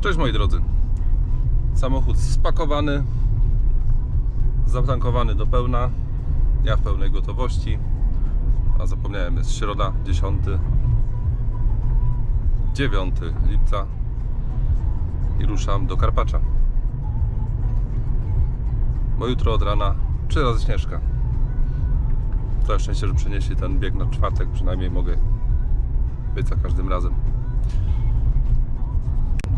Cześć moi drodzy. Samochód spakowany, zatankowany do pełna. Ja w pełnej gotowości. A zapomniałem, jest środa 10. 9 lipca i ruszam do Karpacza. Bo jutro od rana trzy razy śnieżka. Całe szczęście, że przenieśli ten bieg na czwartek, przynajmniej mogę być za każdym razem.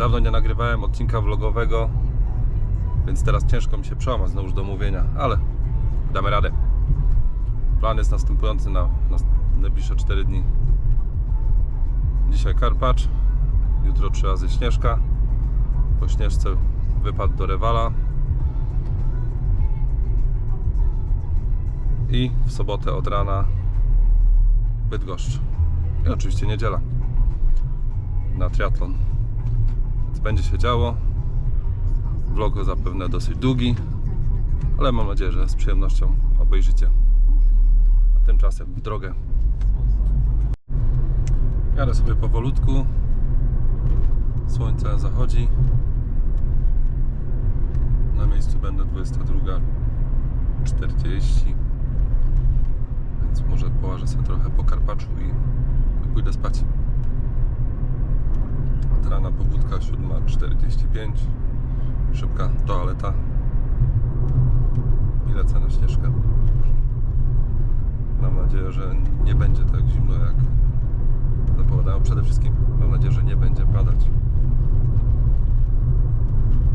Dawno nie nagrywałem odcinka vlogowego, więc teraz ciężko mi się przełamać znowu do mówienia, ale damy radę. Plan jest następujący na, na najbliższe 4 dni. Dzisiaj Karpacz, jutro trzy razy Śnieżka. Po Śnieżce wypad do Rewala. I w sobotę od rana Bydgoszcz. I oczywiście niedziela na triatlon. Będzie się działo. Vlog zapewne dosyć długi, ale mam nadzieję, że z przyjemnością obejrzycie. A tymczasem w drogę. Jadę sobie powolutku. Słońce zachodzi. Na miejscu będę 22.40. Więc może połażę sobie trochę po Karpaczu i pójdę spać. Rana pobudka 7.45. Szybka toaleta. I lecę na śnieżkę. Mam nadzieję, że nie będzie tak zimno jak zapowiadają. Przede wszystkim mam nadzieję, że nie będzie padać.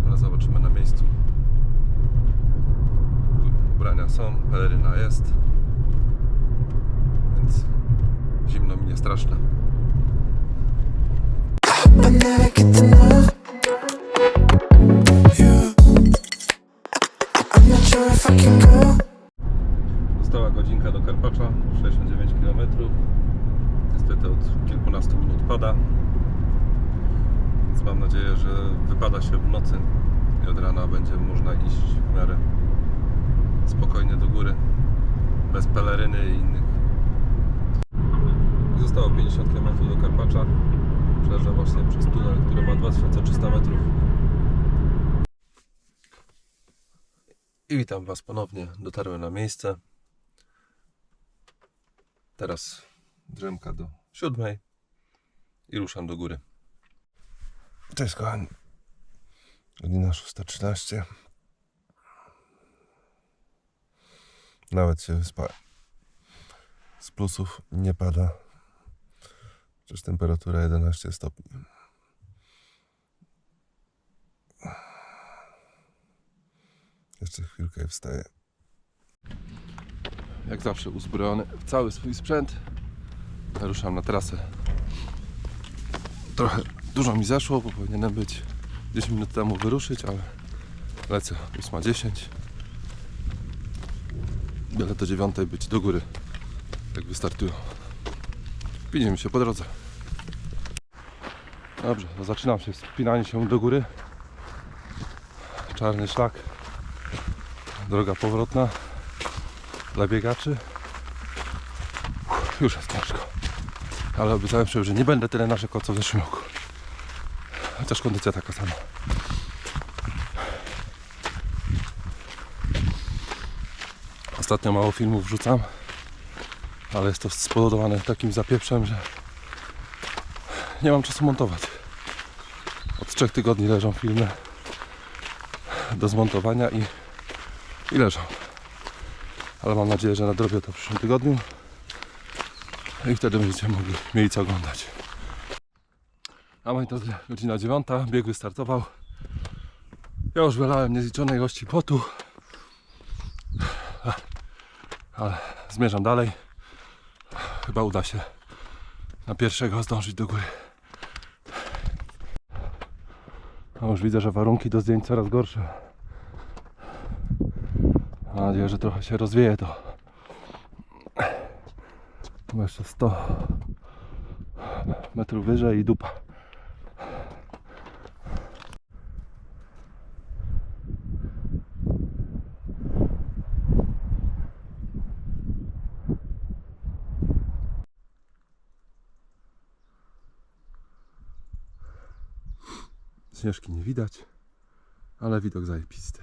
Ale zobaczymy na miejscu. Ubrania są, peleryna jest. Więc zimno mi nie straszne. Została godzinka do Karpacza, 69 km. Niestety od kilkunastu minut pada. Więc mam nadzieję, że wypada się w nocy i od rana będzie można iść w miarę spokojnie do góry. Bez peleryny i innych. Zostało 50 km do Karpacza. Przejeżdżam właśnie przez tunel, który ma 2300 metrów. I witam Was ponownie. Dotarłem na miejsce. Teraz drzemka do siódmej i ruszam do góry. Cześć kochani. Godzina 6.13. Nawet się wyspałem. Z plusów nie pada. Przecież temperatura 11 stopni. Jeszcze chwilkę i wstaję. Jak zawsze uzbrojony w cały swój sprzęt. Ruszam na trasę. Trochę dużo mi zeszło, bo powinienem być 10 minut temu wyruszyć, ale lecę 8.10. Byle do 9 być do góry, jak wystartują. Widzimy się po drodze. Dobrze, to zaczynam się wspinanie się do góry. Czarny szlak. Droga powrotna dla biegaczy. Już jest ciężko. Ale obiecałem sobie, że nie będę tyle narzekał co w zeszłym roku. Chociaż kondycja taka sama. Ostatnio mało filmów wrzucam, ale jest to spowodowane takim zapieprzem, że nie mam czasu montować. Od trzech tygodni leżą filmy do zmontowania i, i leżą ale mam nadzieję, że nadrobię to w przyszłym tygodniu i wtedy będziecie mogli mieli co oglądać. A moi drodzy, godzina dziewiąta, bieg wystartował. Ja już wylałem niezliczone ilości potu, ale zmierzam dalej. Chyba uda się na pierwszego zdążyć do góry. A już widzę, że warunki do zdjęć coraz gorsze. Mam nadzieję, że trochę się rozwieje to. Chyba jeszcze 100 metrów wyżej i dupa. Śnieżki nie widać, ale widok zajebisty.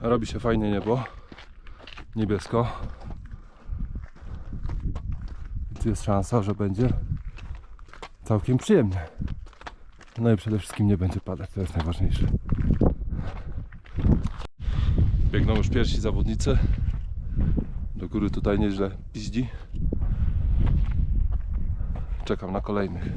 Robi się fajnie niebo, niebiesko. Jest szansa, że będzie całkiem przyjemnie. No i przede wszystkim nie będzie padać, to jest najważniejsze. Biegną już pierwsi zawodnicy. Do góry tutaj nieźle piździ. Czekam na kolejnych.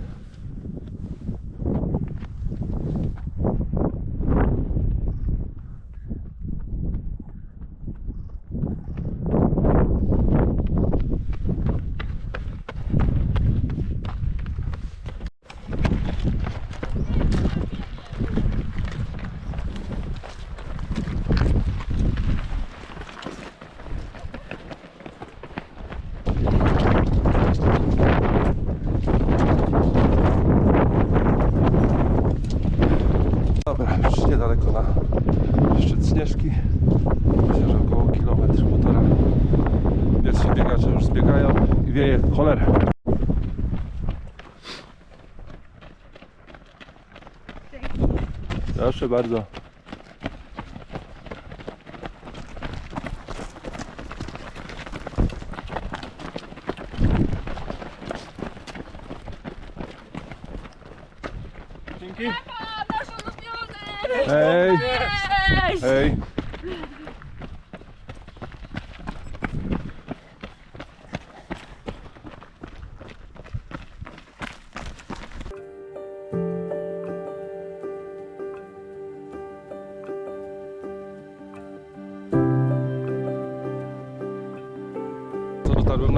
Dobra, już niedaleko na szczyt Śnieżki. Myślę, że około kilometr, półtora. Pierwsi biegacze już zbiegają wieje cholera. Proszę bardzo.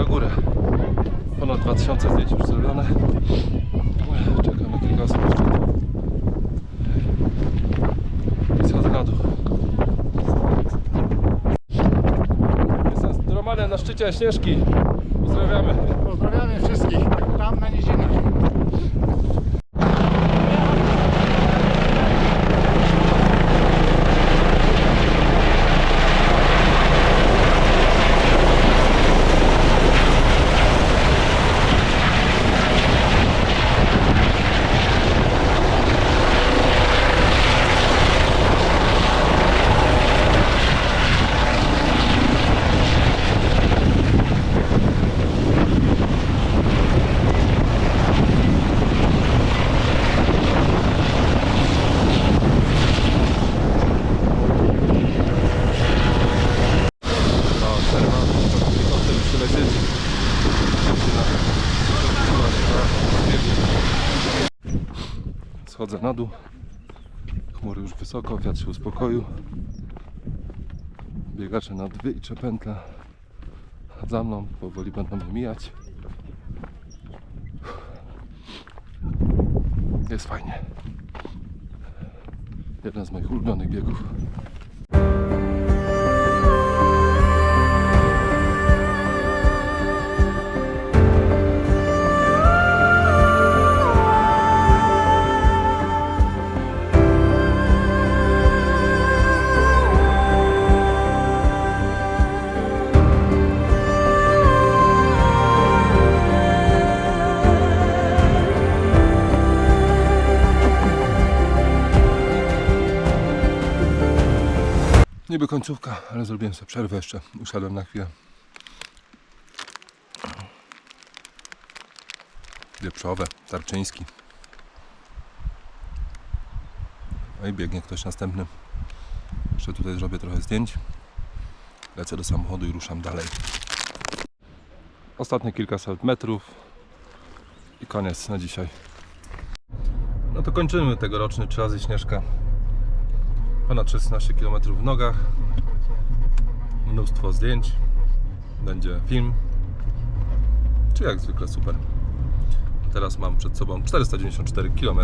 Na górę. Ponad 2000 zdjęć już zrobione. Czekam na kilka osób jeszcze. I schodzę na dół. Jestem z na szczycie Śnieżki. Pozdrawiamy. Pozdrawiamy wszystkich tam na Nizinach. No, przerwa. Helikopter już przylecieć. Schodzę na dół. Chmury już wysoko, wiatr się uspokoił. Biegacze na dwie i pętle za mną powoli będą mnie mijać. Jest fajnie. Jeden z moich ulubionych biegów. Niby końcówka, ale zrobiłem sobie przerwę jeszcze. Usiadłem na chwilę. Wieprzowe, tarczyński. No i biegnie ktoś następny. Jeszcze tutaj zrobię trochę zdjęć. Lecę do samochodu i ruszam dalej. Ostatnie kilkaset metrów i koniec na dzisiaj. No to kończymy tegoroczny trzy Śnieżka. Ponad 16 km w nogach. Mnóstwo zdjęć. Będzie film. Czy jak zwykle super. Teraz mam przed sobą 494 km.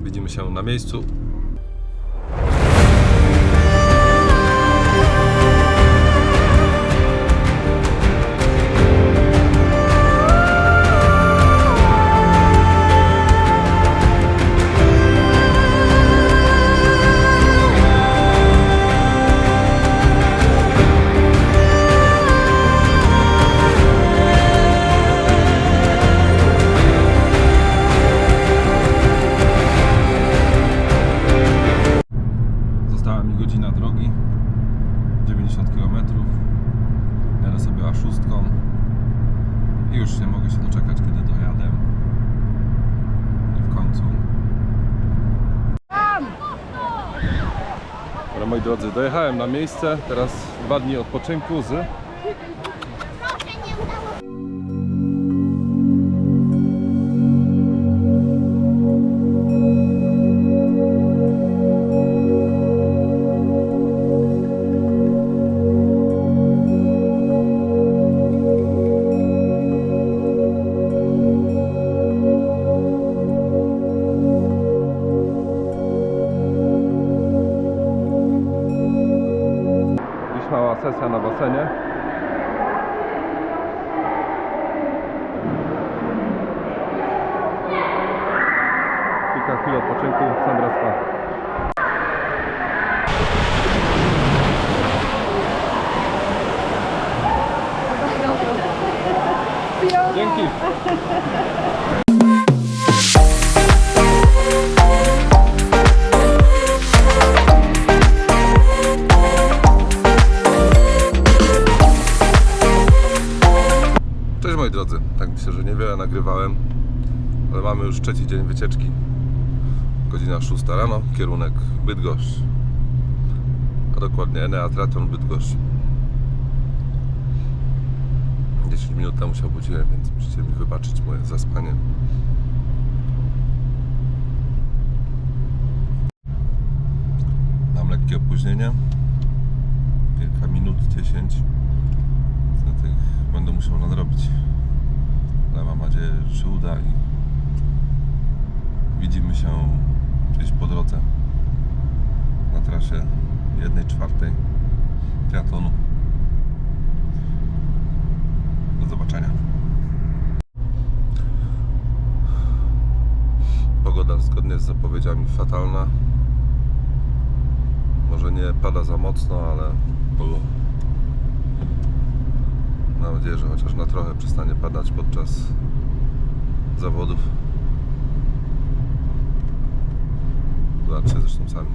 Widzimy się na miejscu. Miejsce. Teraz dwa dni odpoczynku z mamy już trzeci dzień wycieczki. Godzina 6 rano, kierunek Bydgoszcz. A dokładnie Enea Triathlon Bydgoszcz. 10 minut temu się obudziłem, więc musicie mi wybaczyć moje zaspanie. Mam lekkie opóźnienie. Kilka minut, 10. Niestety będę musiał nadrobić. Ale mam nadzieję, że uda i widzimy się gdzieś po drodze na trasie 1 czwartej triatlonu. Do zobaczenia. Pogoda zgodnie z zapowiedziami fatalna. Może nie pada za mocno, ale było Mam nadzieję, że chociaż na trochę przestanie padać podczas zawodów. Zobaczcie zresztą sami.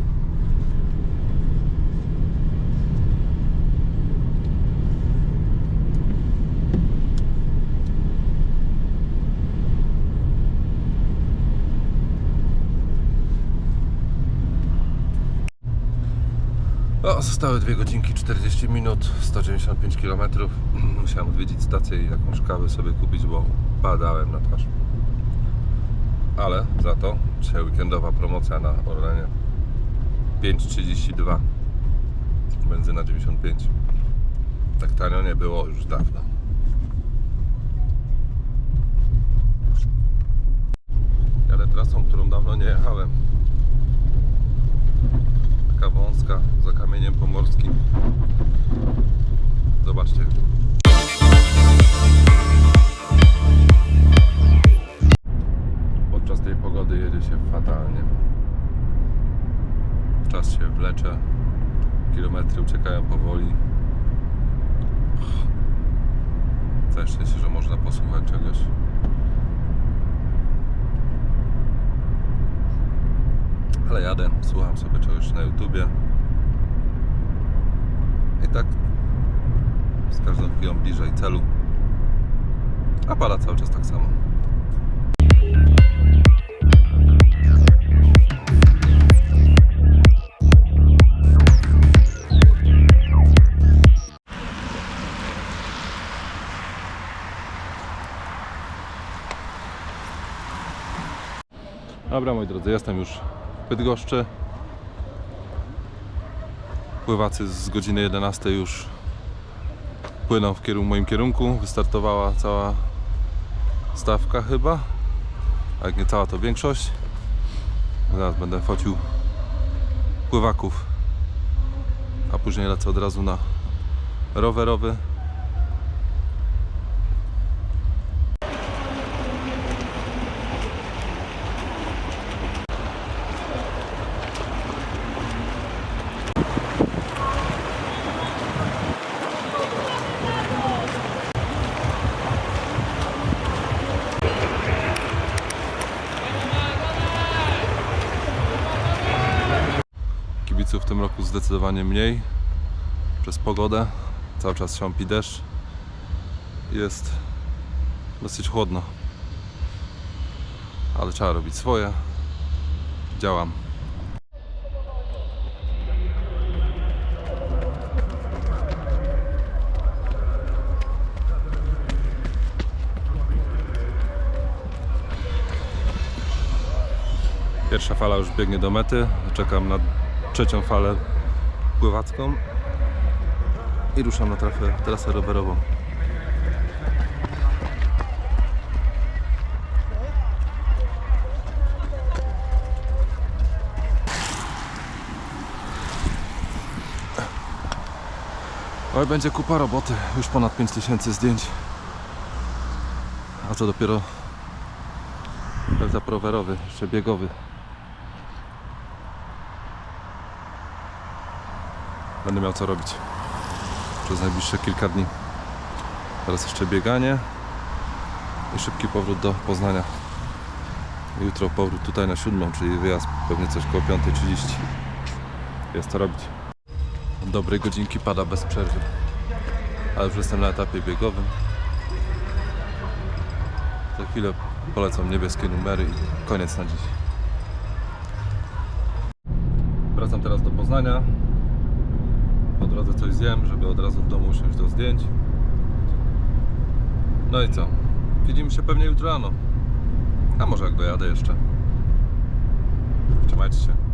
O, zostały 2 godzinki 40 minut, 195 km. Musiałem odwiedzić stację i jakąś kawę sobie kupić, bo padałem na twarz. Ale za to dzisiaj weekendowa promocja na Orlenie 5,32 benzyna 95 tak tanio nie było już dawno jadę trasą, którą dawno nie jechałem taka wąska za kamieniem pomorskim. Zobaczcie. Wlecze. Kilometry uciekają powoli. Całe szczęście, że można posłuchać czegoś. Ale jadę, słucham sobie czegoś na YouTubie. I tak z każdą chwilą bliżej celu. A pada cały czas tak samo. Dobra moi drodzy, jestem już w Bydgoszczy. Pływacy z godziny 11 już płyną w kierunku, moim kierunku. Wystartowała cała stawka chyba. A jak nie cała to większość. Zaraz będę focił pływaków. A później lecę od razu na rowerowy. Roku zdecydowanie mniej przez pogodę. Cały czas siąpi deszcz. jest dosyć chłodno. Ale trzeba robić swoje. Działam. Pierwsza fala już biegnie do mety. Czekam na trzecią falę pływacką i ruszam na trasę, trasę rowerową. Oj, będzie kupa roboty. Już ponad 5000 zdjęć. A to dopiero etap rowerowy, jeszcze biegowy. Będę miał co robić przez najbliższe kilka dni. Teraz jeszcze bieganie i szybki powrót do Poznania. Jutro powrót tutaj na siódmą, czyli wyjazd pewnie coś koło 5.30. Jest to robić. Dobrej godzinki pada bez przerwy. Ale już jestem na etapie biegowym. Za chwilę polecam niebieskie numery i koniec na dziś. Wracam teraz do Poznania. Po drodze coś zjem, żeby od razu w domu usiąść do zdjęć. No i co? Widzimy się pewnie jutro rano. A może jak dojadę jeszcze. Trzymajcie się.